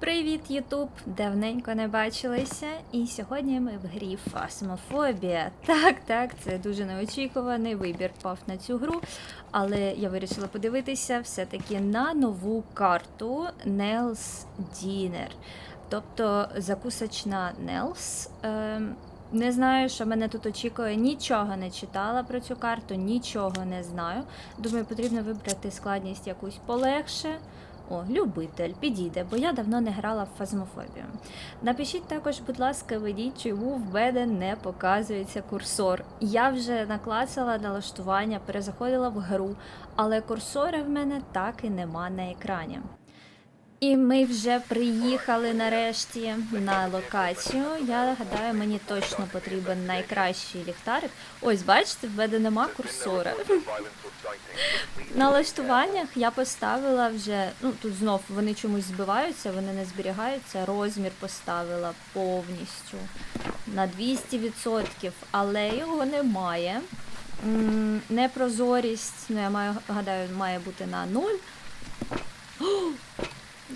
Привіт, Ютуб! Давненько не бачилися. І сьогодні ми в грі Фасмофобія. Так, так, це дуже неочікуваний вибір пав на цю гру. Але я вирішила подивитися все-таки на нову карту Nels Dinner. Тобто закусочна Nels. Ем, не знаю, що мене тут очікує. Нічого не читала про цю карту, нічого не знаю. Думаю, потрібно вибрати складність якусь полегше. О, любитель, підійде, бо я давно не грала в фазмофобію. Напишіть також, будь ласка, ведіть, чому в мене не показується курсор. Я вже наклацала налаштування, перезаходила в гру, але курсора в мене так і нема на екрані. І ми вже приїхали нарешті на локацію. Я гадаю, мені точно потрібен найкращий ліхтарик. Ось, бачите, в мене нема курсора. На налаштуваннях я поставила вже, ну тут знов вони чомусь збиваються, вони не зберігаються. Розмір поставила повністю на 200%, але його немає. Непрозорість, ну я маю, гадаю, має бути на 0.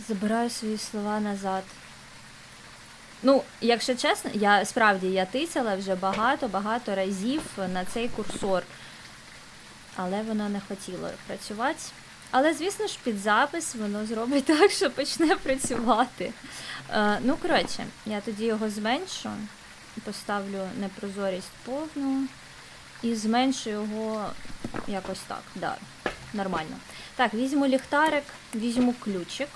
Забираю свої слова назад. Ну, якщо чесно, я справді я тисяла вже багато-багато разів на цей курсор але воно не хотіло працювати. Але, звісно ж, під запис воно зробить так, що почне працювати. Е, ну, коротше, я тоді його зменшу, поставлю непрозорість повну і зменшу його якось так. Да, Нормально. Так, візьму ліхтарик, візьму ключик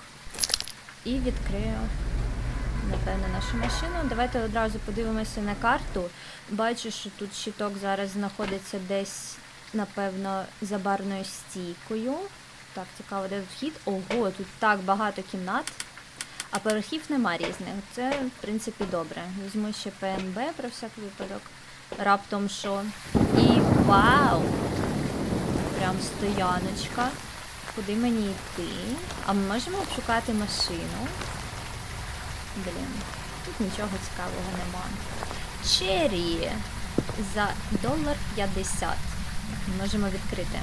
і відкрию, напевно, нашу машину. Давайте одразу подивимося на карту. Бачу, що тут щиток зараз знаходиться десь напевно, за барною стійкою. Так, цікаво, де тут вхід. Ого, тут так багато кімнат. А поверхів нема різних. Це, в принципі, добре. Візьму ще ПНБ про всяк випадок. Раптом що. І вау! Прям стояночка. Куди мені йти? А ми можемо обшукати машину. Блін, тут нічого цікавого нема. Черрі за долар 50. Можемо відкрити.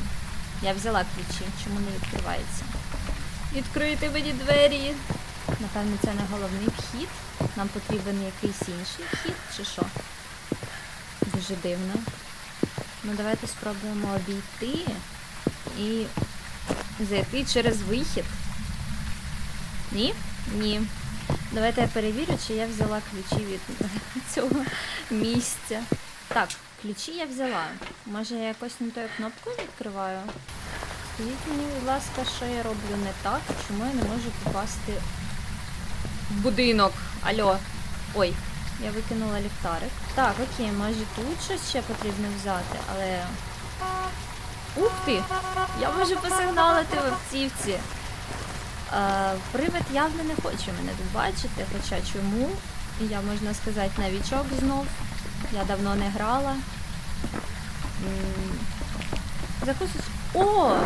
Я взяла ключі, чому не відкривається? Відкрити мені двері. Напевно, це не головний вхід. Нам потрібен якийсь інший вхід, чи що? Дуже дивно. Ну, давайте спробуємо обійти і зайти через вихід. Ні? Ні. Давайте я перевірю, чи я взяла ключі від цього місця. Так, ключі я взяла. Може я якось не тою кнопкою відкриваю? Скажіть мені, будь ласка, що я роблю не так, чому я не можу попасти в будинок. Алло. Ой, я викинула ліхтарик. Так, окей, може тут щось ще потрібно взяти, але. Ух ти! Я можу посигналити в автівці. Е, привид явно не хоче мене тут бачити, хоча чому? Я, можна сказати, новічок знов. Я давно не грала. Закусить. О!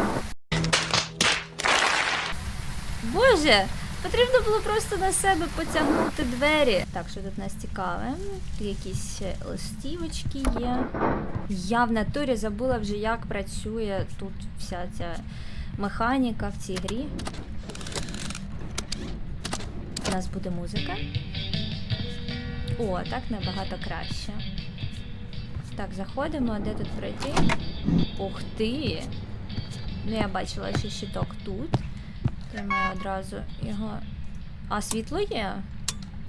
Боже! Потрібно було просто на себе потягнути двері. Так, що тут нас цікаве? Якісь листівочки є. Я в натурі забула вже, як працює тут вся ця механіка в цій грі. У нас буде музика. О, так набагато краще. Так, заходимо, де тут пройти? Ух ти! Ну, я бачила ще щиток тут. Тримаю одразу його. А, світло є?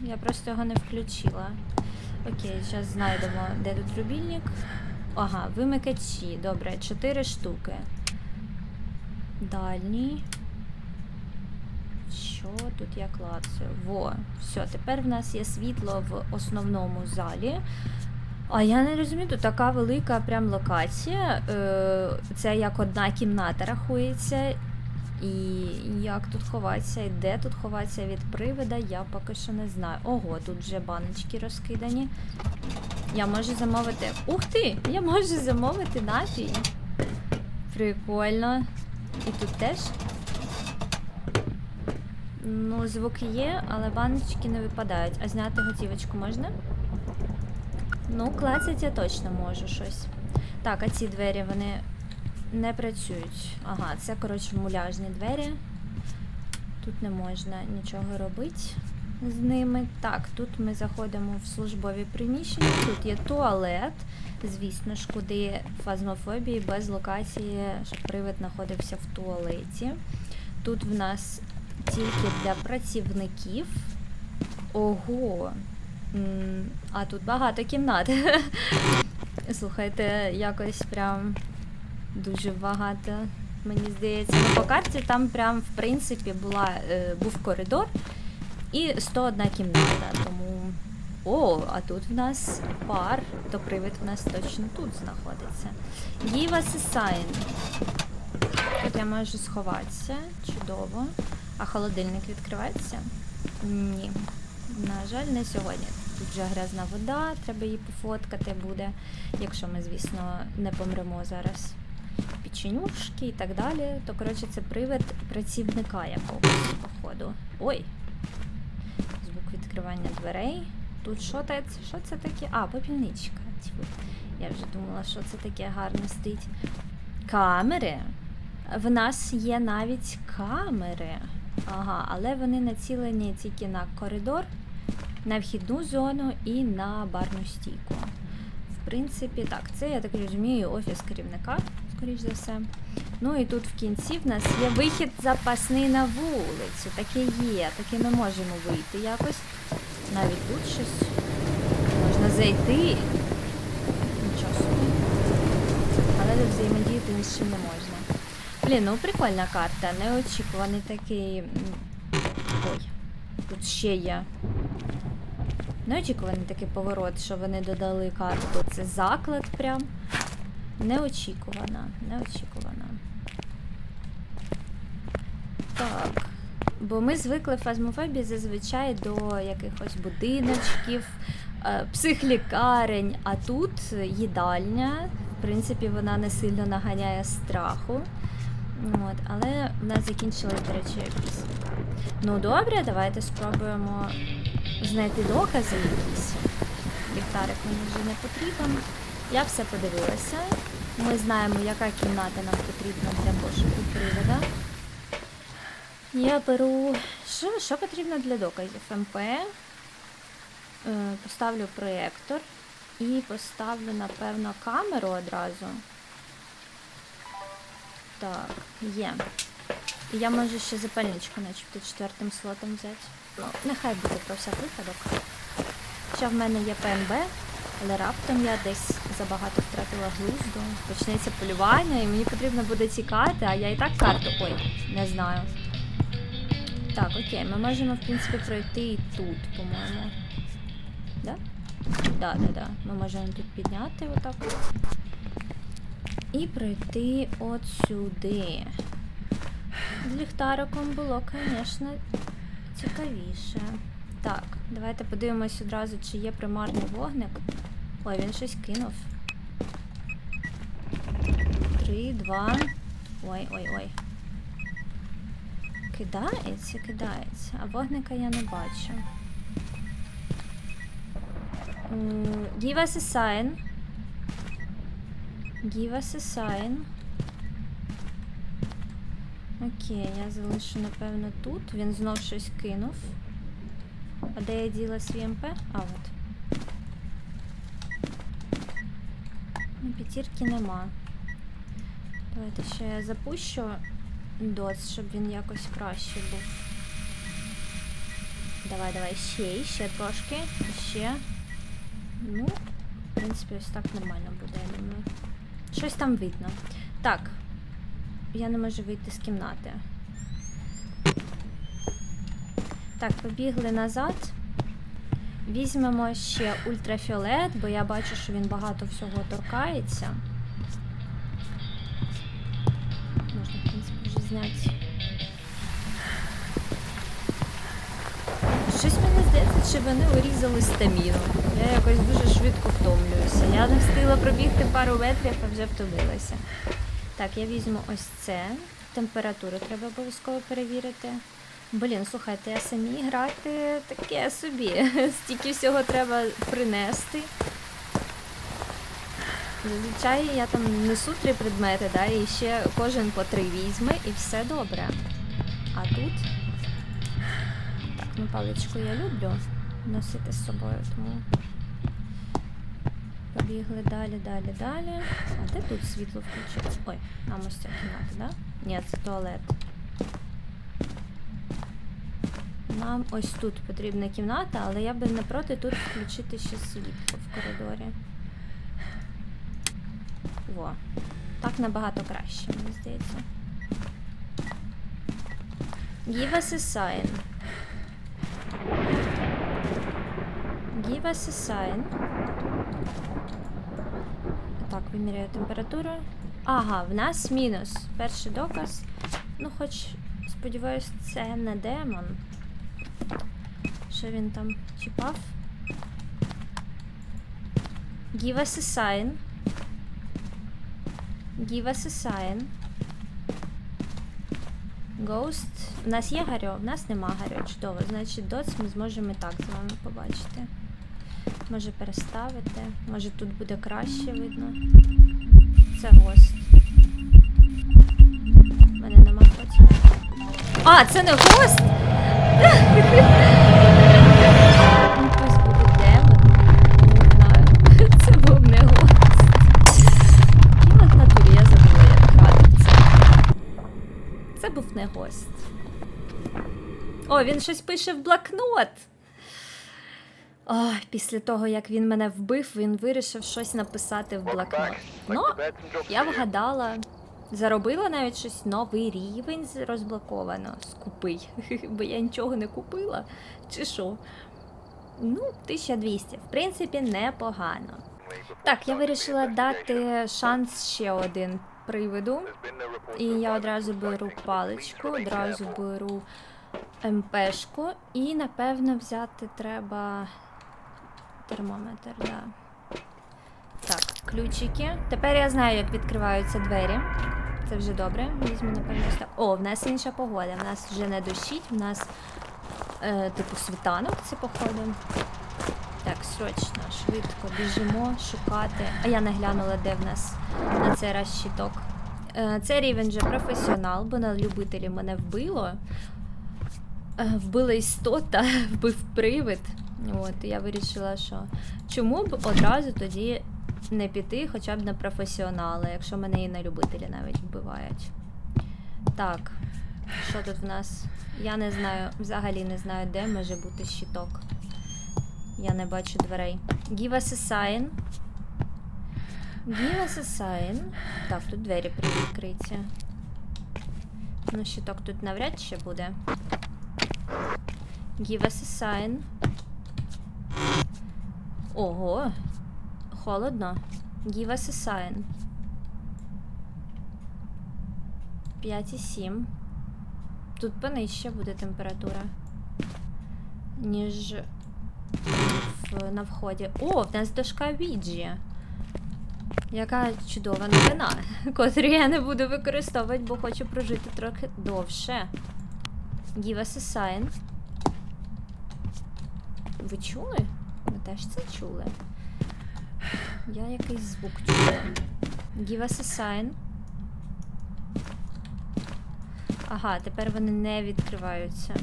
Я просто його не включила. Окей, зараз знайдемо, де тут рубільник. Ага, вимикачі. Добре, 4 штуки. Дальній. Що тут я клацаю? Во, все, тепер в нас є світло в основному залі. А я не розумію, тут така велика прям локація. Е, Це як одна кімната рахується. І як тут ховатися, і де тут ховатися від привида, я поки що не знаю. Ого, тут вже баночки розкидані. Я можу замовити. Ух ти! Я можу замовити напій. Прикольно. І тут теж. Ну, звук є, але баночки не випадають. А зняти готівочку можна? Ну, клацать я точно можу щось. Так, а ці двері вони не працюють. Ага, це, коротше, муляжні двері. Тут не можна нічого робити з ними. Так, тут ми заходимо в службові приміщення. Тут є туалет. Звісно ж, куди фазмофобії без локації, щоб привид знаходився в туалеті. Тут в нас тільки для працівників. Ого. А тут багато кімнат. Слухайте, якось прям дуже багато. Мені здається, ну по карті там прям в принципі була, е, був коридор і 101 кімната. Тому. О, а тут в нас пар, то привид в нас точно тут знаходиться. Гіва Сесайн. Тут я можу сховатися. Чудово. А холодильник відкривається? Ні. На жаль, не сьогодні. Тут вже грязна вода, треба її пофоткати буде, якщо ми, звісно, не помремо зараз. Печенюшки і так далі. То, коротше, це привид працівника якогось, походу. Ой! Звук відкривання дверей. Тут що це? Що це таке? А, попільничка. Я вже думала, що це таке гарне стоїть. Камери. В нас є навіть камери. Ага, але вони націлені тільки на коридор, на вхідну зону і на барну стійку. В принципі, так, це, я так розумію, офіс керівника, скоріш за все. Ну і тут в кінці в нас є вихід запасний на вулицю. Таке є, таке ми можемо вийти якось. Навіть тут щось можна зайти. Нічого собі. Але взаємодіяти ні з чим не можна. Блін, ну прикольна карта, неочікуваний такий. Ой, тут ще є. Неочікуваний такий поворот, що вони додали карту. Це заклад прям. Неочікувана, неочікувана. Так. Бо ми звикли фазмофобії зазвичай до якихось будиночків, е, психлікарень, а тут їдальня. В принципі, вона не сильно наганяє страху. От, але в нас закінчилась, до речі, пісенька. Ну добре, давайте спробуємо знайти докази якісь. Ліхтарик мені вже не потрібен. Я все подивилася. Ми знаємо, яка кімната нам потрібна для пошуку привода. Я беру. Що, що потрібно для доказів? МП. Е, поставлю проєктор і поставлю, напевно, камеру одразу. Так, є. Я можу ще запальничку начебто четвертим слотом взяти. Ну, нехай буде про всяк випадок. Ще в мене є ПНБ, але раптом я десь забагато втратила глузду. Почнеться полювання і мені потрібно буде тікати, а я і так карту. Ой, не знаю. Так, окей, ми можемо, в принципі, пройти і тут, по-моєму. Да? Да, да, да. Ми можемо тут підняти отак. І пройти от сюди. З ліхтариком було, звісно, цікавіше. Так, давайте подивимось одразу, чи є примарний вогник. Ой, він щось кинув. Три, два. Ой, ой, ой. Кидається, кидається, а вогника я не бачу. Give us a sign. Give us a sign. Окей, я залишу, напевно, тут. Він знов щось кинув. А де я діла свій МП? А, от. Ну, п'ятірки нема. Давайте ще я запущу доц, щоб він якось краще був. Давай, давай, ще, ще трошки, ще. Ну, в принципі, ось так нормально буде, я думаю. Щось там видно. Так. Я не можу вийти з кімнати. Так, побігли назад. Візьмемо ще ультрафіолет, бо я бачу, що він багато всього торкається. Можна, в принципі, вже зняти. Щось мені здається, чи вони урізали стаміну. Я якось дуже швидко втомлююся. Я не встигла пробігти пару метрів, а вже втомилася. Так, я візьму ось це. Температуру треба обов'язково перевірити. Блін, слухайте, я самі грати таке собі. Стільки всього треба принести. Зазвичай я там несу три предмети, да, і ще кожен по три візьме, і все добре. А тут Так, ну паличку я люблю носити з собою, тому. Побігли далі, далі, далі. А де тут світло включиться? Ой, нам ось ця кімната, да? Ні, це туалет. Нам ось тут потрібна кімната, але я би не проти тут включити ще світло в коридорі. Во. Так набагато краще, мені здається. Give us a sign. Give us a sign. Так, виміряю температуру. Ага, в нас мінус. Перший доказ. Ну, хоч, сподіваюсь, це не демон. Що він там чіпав? Give us a sign. Give us a sign. Ghost. У нас є Гарьо, в нас нема Гарьо. Чудово. Значить, доц ми зможемо і так з вами побачити. Може переставити. Може тут буде краще видно. Це гост. У мене нема потім. А, це не гост! Не знаю. Це був не гост. І в натурі я забула, як грати це. Був не гост. О, він щось пише в блокнот. Ой, після того, як він мене вбив, він вирішив щось написати в блокнот. Ну, я вгадала. Заробила навіть щось новий рівень розблоковано. Скупий. Бо я нічого не купила. Чи що? Ну, 1200. В принципі, непогано. Так, я вирішила дати шанс ще один привиду. І я одразу беру паличку, одразу беру МПшку. І, напевно, взяти треба термометр, да. Так, ключики. Тепер я знаю, як відкриваються двері. Це вже добре. Візьму, напевно, так. О, в нас інша погода. В нас вже не дощить, в нас е, типу світанок це походу. Так, срочно, швидко біжимо шукати. А я не глянула, де в нас на цей раз щиток. Е, Цей рівень вже професіонал, бо на любителі мене вбило. Е, Вбила істота, вбив привид. От, я вирішила, що чому б одразу тоді не піти хоча б на професіонала, якщо мене і на любителі навіть вбивають. Так, що тут в нас? Я не знаю, взагалі не знаю, де може бути щиток. Я не бачу дверей. Give us a sign. Give us a sign. Так, тут двері привідкриті. Ну, щиток тут навряд чи буде. Give us a sign. Ого. Холодно. Give us a sign. 5,7. Тут понижче буде температура. Ніж в, на вході. О, в нас дошка Віджі. Яка чудова новина, котру я не буду використовувати, бо хочу прожити трохи довше. Give us a sign. Ви чули? Ви теж це чули? Я якийсь звук чула. Give us a sign. Ага, тепер вони не відкриваються.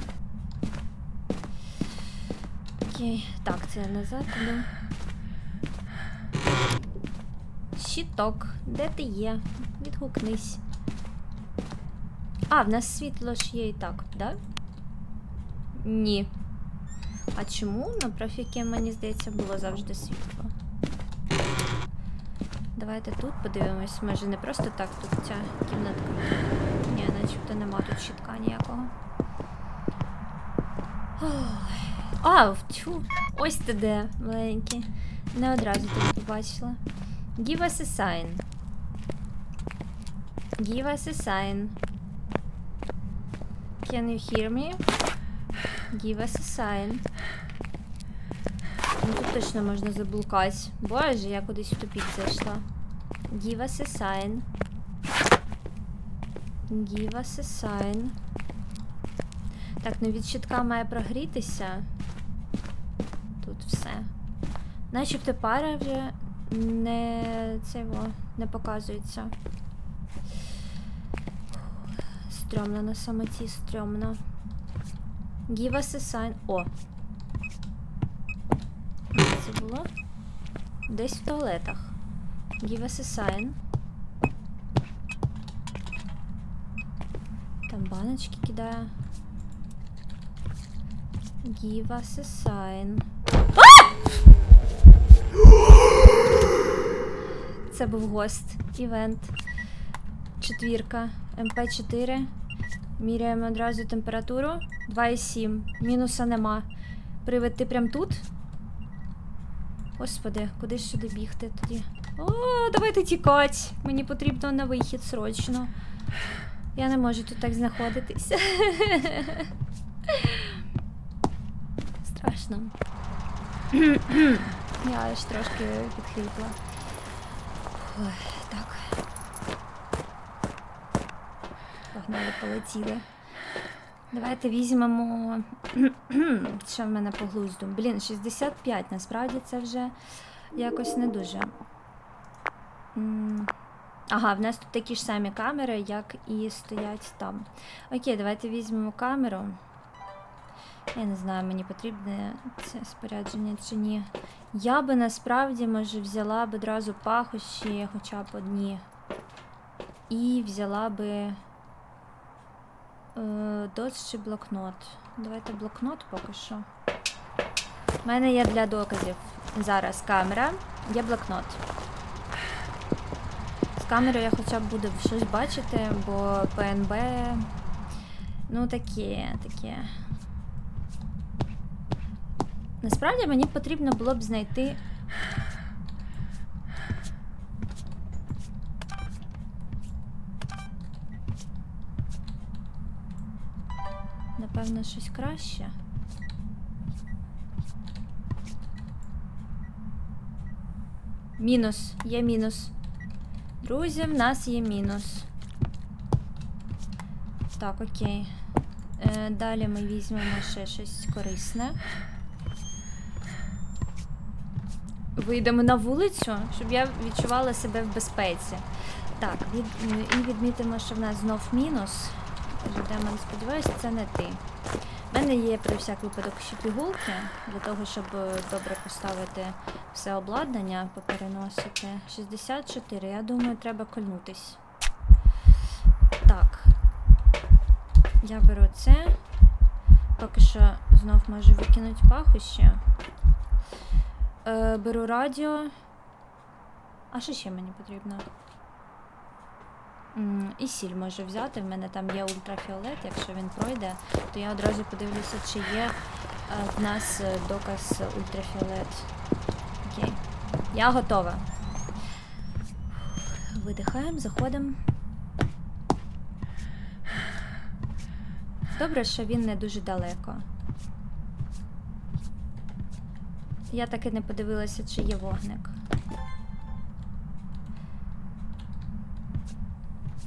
Окей. Так, це назад іду. Щиток, де ти є? Відгукнись. А, в нас світло ж є і так, да? Ні. А чому на профіки, мені здається, було завжди світло? Давайте тут подивимось. Може не просто так тут ця кімнатка. Ні, начебто нема тут щитка ніякого. А, вчу. Ось ти де, маленький. Не одразу тебе побачила. Give us a sign. Give us a sign. Can you hear me? Give us a sign. Точно можна заблукати. Боже, я кудись в тупік зайшла. Give us a sign. Give us a sign. Так, ну від щитка має прогрітися. Тут все. Начебто пара вже не цього не показується. Стрьомно на самоті, стрьомно. Give us a sign. О. Було? Десь в туалетах. Give us a sign. Там баночки кидає. Give us a sign. Це був гост. Івент. Четвірка. МП4. Міряємо одразу температуру. 2,7. Мінуса нема. Привид, ти прям тут? Господи, куди ж сюди бігти тоді? О, давайте тікать. Мені потрібно на вихід срочно. Я не можу тут так знаходитись. Страшно. Я аж трошки підхліпла. Так. Погнали, полетіли. Давайте візьмемо. Що в мене по глузду? Блін, 65, насправді це вже якось не дуже. Ага, в нас тут такі ж самі камери, як і стоять там. Окей, давайте візьмемо камеру. Я не знаю, мені потрібне це спорядження чи ні. Я би насправді, може, взяла б одразу пахощі, хоча б одні. І взяла би е, доц чи блокнот. Давайте блокнот поки що. У мене є для доказів зараз камера, є блокнот. З камерою я хоча б буду щось бачити, бо ПНБ. Ну, таке, таке. Насправді мені потрібно було б знайти. Напевно, щось краще. Мінус, є мінус. Друзі, в нас є мінус. Так, окей. Е, далі ми візьмемо ще щось корисне. Вийдемо на вулицю, щоб я відчувала себе в безпеці. Так, від, і відмітимо, що в нас знов мінус. Демон, сподіваюся, це не ти. У мене є про всяк випадок ще пігулки для того, щоб е, добре поставити все обладнання, попереносити. 64. Я думаю, треба кольнутись. Так. Я беру це. Поки що знов можу викинути пахощі. Е, беру радіо. А що ще мені потрібно? І сіль можу взяти. В мене там є ультрафіолет. Якщо він пройде, то я одразу подивлюся, чи є е, в нас е, доказ ультрафіолет. Окей. Я готова. Видихаємо, заходимо. Добре, що він не дуже далеко. Я так і не подивилася, чи є вогник.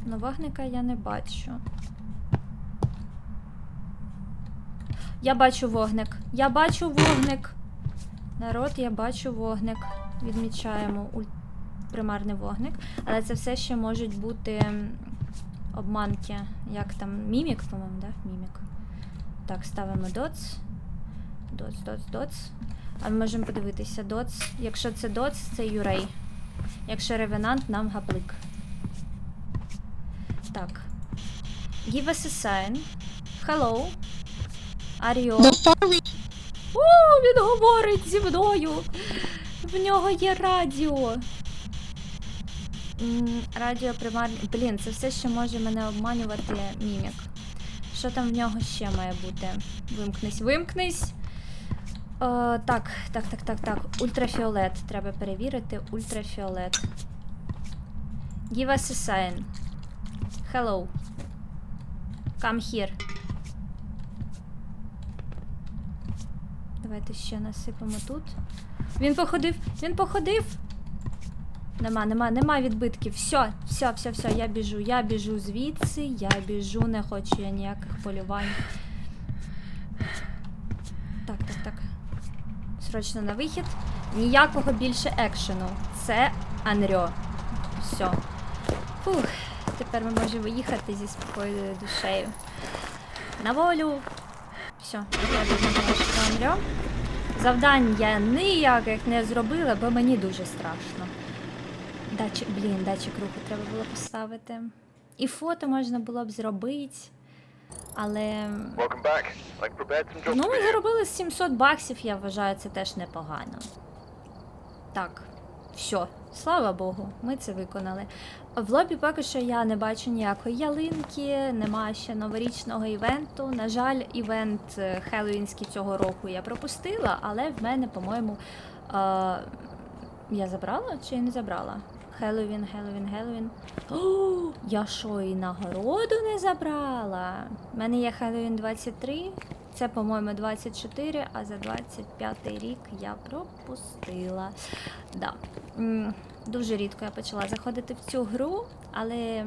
Ну, вогника я не бачу. Я бачу вогник. Я бачу вогник. Народ, я бачу вогник. Відмічаємо примарний вогник. Але це все ще можуть бути обманки. Як там? Мімік, по-моєму, да? Мімік. Так, ставимо доц. Доц, доц, доц. А ми можемо подивитися. Доц. Якщо це доц, це юрей. Якщо ревенант, нам гаплик. Так. Give us a sign. Hello. Are you? О, він говорить зі мною. В нього є радіо. Радіо примарне. Блін, це все, що може мене обманювати мімік. Що там в нього ще має бути? Вимкнись, вимкнись. О, так, так, так, так, так. Ультрафіолет. Треба перевірити. Ультрафіолет. Give us a sign. Hello. Come here. Давайте ще насипемо тут. Він походив, він походив. Нема, нема, нема відбитків. Все, все, все, все, я біжу. Я біжу звідси, я біжу, не хочу я ніяких полювань. Так, так, так. Срочно на вихід. Ніякого більше екшену. Це Анрьо. Все. Фух, тепер ми можемо виїхати зі спокійною душею. На волю. Все, я думаю, Завдань я ніяких не зробила, бо мені дуже страшно. Датчик, блін, датчик руху треба було поставити. І фото можна було б зробити. Але. Ну, ми заробили 700 баксів, я вважаю, це теж непогано. Так, все, слава Богу, ми це виконали. В лобі поки що я не бачу ніякої ялинки, немає ще новорічного івенту. На жаль, івент е, хеллоуінський цього року я пропустила, але в мене, по-моєму, е, я забрала чи я не забрала? Хеллоуін, Хеллоуін, Хеллоуін. Я що, і нагороду не забрала? У мене є Хеллоуін 23, це, по-моєму, 24, а за 25 рік я пропустила. Да. Дуже рідко я почала заходити в цю гру, але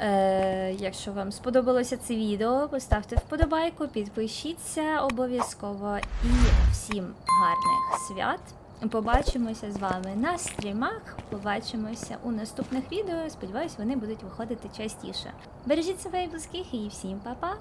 е, якщо вам сподобалося це відео, поставте вподобайку, підпишіться обов'язково і всім гарних свят. Побачимося з вами на стрімах. Побачимося у наступних відео. Сподіваюсь, вони будуть виходити частіше. Бережіть себе і близьких і всім па-па!